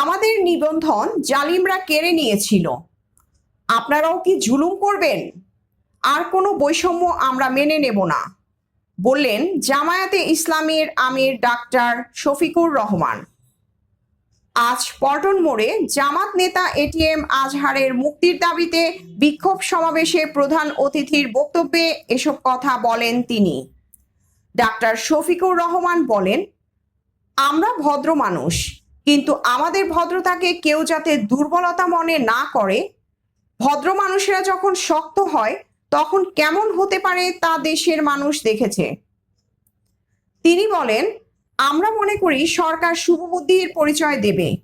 আমাদের নিবন্ধন জালিমরা কেড়ে নিয়েছিল। আপনারাও কি জুলুম করবেন? আর কোনো বৈষম্য আমরা মেনে নেব না। বললেন জামায়াতে ইসলামের আমির ডাক্তার শফিকুর রহমান। আজ পল্টন মোড়ে জামাত নেতা এটিএম আজহারের মুক্তির দাবিতে বিক্ষোভ সমাবেশে প্রধান অতিথির বক্তব্যে এসব কথা বলেন তিনি। ডাক্তার শফিকুর রহমান বলেন, আমরা ভদ্র মানুষ। কিন্তু আমাদের ভদ্রতাকে কেউ যাতে দুর্বলতা মনে না করে, ভদ্র মানুষেরা যখন শক্ত হয়, তখন কেমন হতে পারে তা দেশের মানুষ দেখেছে। তিনি বলেন, আমরা মনে করি সরকার শুভবুদ্ধির পরিচয় দেবে।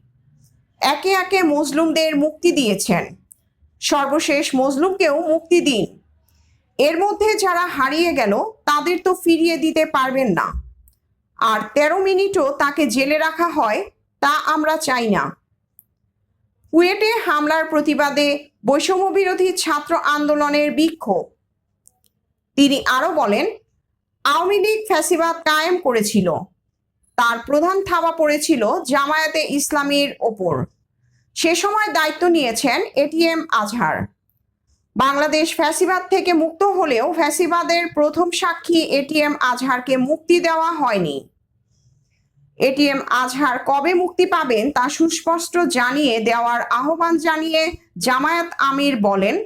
একে একে মজলুমদের মুক্তি দিয়েছেন। সর্বশেষ মজলুমকেও মুক্তি দিন। এর মধ্যে যারা হারিয়ে গেল, তাদের তো ফিরিয়ে দিতে পারবেন না। আর তেরো মিনিটও তাকে জেলে রাখা হয় তা আমরা চাই না। কুয়েটে হামলার প্রতিবাদে বৈষম্য বিরোধী ছাত্র আন্দোলনের বিক্ষোভ। তিনি আরও বলেন, আওয়ামী লীগ ফ্যাসিবাদ কায়েম করেছিল। তার প্রধান থাবা পড়েছিল জামায়াতে ইসলামীর ওপর। সে সময় দায়িত্ব নিয়েছেন এটিএম আজহার। বাংলাদেশ ফ্যাসিবাদ থেকে মুক্ত হলেও ফ্যাসিবাদের প্রথম সাক্ষী এটিএম আজহারকে মুক্তি দেওয়া হয়নি। এটিএম আজহার কবে মুক্তি পাবেন তা সুস্পষ্ট জানিয়ে দেওয়ার আহ্বান জানিয়ে জামায়াত আমির বলেন,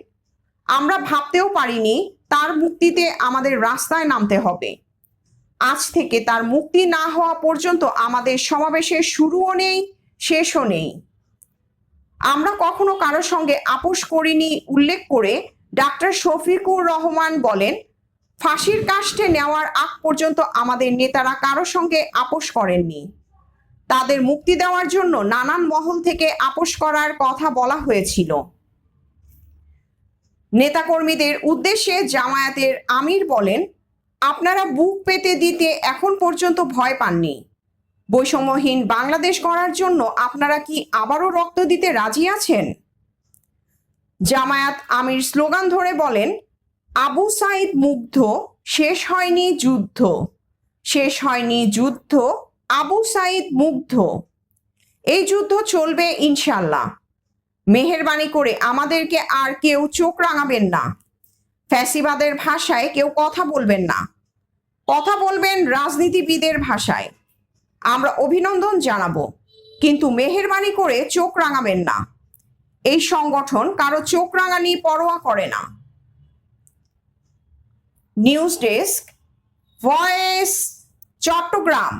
আমরা ভাবতেও পারিনি তার মুক্তিতে আমাদের রাস্তায় নামতে হবে। আজ থেকে তার মুক্তি না হওয়া পর্যন্ত আমাদের সমাবেশের শুরুও নেই, শেষও নেই। আমরা কখনো কারোর সঙ্গে আপোষ করিনি, উল্লেখ করে ডাক্তার শফিকুর রহমান বলেন ফাঁসির কাষ্ঠে নেওয়ার আগ পর্যন্ত আমাদের নেতারা কারোর সঙ্গে আপোষ করেননি। তাদের মুক্তি দেওয়ার জন্য নানান মহল থেকে আপোষ করার কথা বলা হয়েছিল। নেতাকর্মীদের উদ্দেশ্যে জামায়াতের আমির বলেন, আপনারা বুক পেতে দিতে এখন পর্যন্ত ভয় পাননি। বৈষম্যহীন বাংলাদেশ করার জন্য আপনারা কি আবারও রক্ত দিতে রাজি আছেন? জামায়াত আমির স্লোগান ধরে বলেন আবু সাইদ মুগ্ধ, শেষ হয়নি যুদ্ধ। শেষ হয়নি যুদ্ধ, আবু সাইদ মুগ্ধ। এই যুদ্ধ চলবে ইনশাল্লাহ মেহেরবানি করে আমাদেরকে আর কেউ চোখ রাঙাবেন না। ফ্যাসিবাদের ভাষায় কেউ কথা বলবেন না। কথা বলবেন রাজনীতিবিদের ভাষায়। আমরা অভিনন্দন জানাব, কিন্তু মেহেরবানি করে চোখ রাঙাবেন না। এই সংগঠন কারও চোখ রাঙানি পরোয়া করে না। News desk voice Chattogram.